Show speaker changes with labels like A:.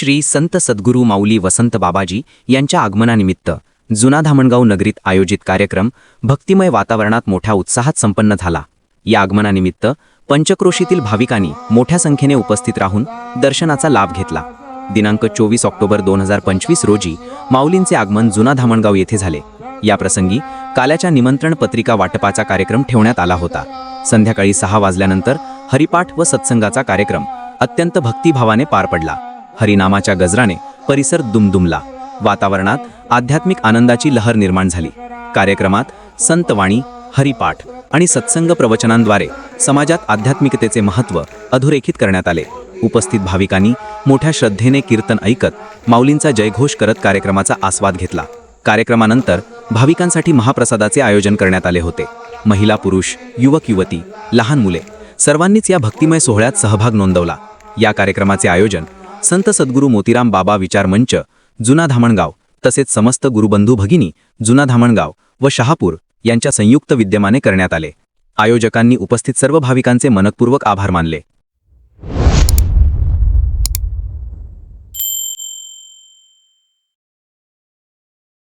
A: श्री संत सद्गुरू माऊली वसंत बाबाजी यांच्या आगमनानिमित्त जुना धामणगाव नगरीत आयोजित कार्यक्रम भक्तिमय वातावरणात मोठ्या उत्साहात संपन्न झाला. या आगमनानिमित्त पंचक्रोशीतील भाविकांनी मोठ्या संख्येने उपस्थित राहून दर्शनाचा लाभ घेतला. दिनांक चोवीस ऑक्टोबर दोन हजार पंचवीस रोजी माऊलींचे आगमन जुना धामणगाव येथे झाले. याप्रसंगी काल्याच्या निमंत्रण पत्रिका वाटपाचा कार्यक्रम ठेवण्यात आला होता. संध्याकाळी सहा वाजल्यानंतर हरिपाठ व सत्संगाचा कार्यक्रम अत्यंत भक्तिभावाने पार पडला. हरिनामाच्या गजराने परिसर दुमदुमला. वातावरणात आध्यात्मिक आनंदाची लहर निर्माण झाली. कार्यक्रमात संतवाणी हरिपाठ आणि सत्संग प्रवचनांद्वारे समाजात आध्यात्मिकतेचे महत्त्व अधोरेखित करण्यात आले. उपस्थित भाविकांनी मोठ्या श्रद्धेने कीर्तन ऐकत माऊलींचा जयघोष करत कार्यक्रमाचा आस्वाद घेतला. कार्यक्रमानंतर भाविकांसाठी महाप्रसादाचे आयोजन करण्यात आले होते. महिला पुरुष युवक युवती लहान मुले सर्वांनीच या भक्तिमय सोहळ्यात सहभाग नोंदवला. या कार्यक्रमाचे आयोजन संत सद्गुरू मोतीराम बाबा विचार मंच जुना धामणगाव तसेच समस्त गुरुबंधू भगिनी जुना धामणगाव व शहापूर यांच्या संयुक्त विद्यमाने करण्यात आले. आयोजकांनी उपस्थित सर्व भाविकांचे मनपूर्वक आभार मानले.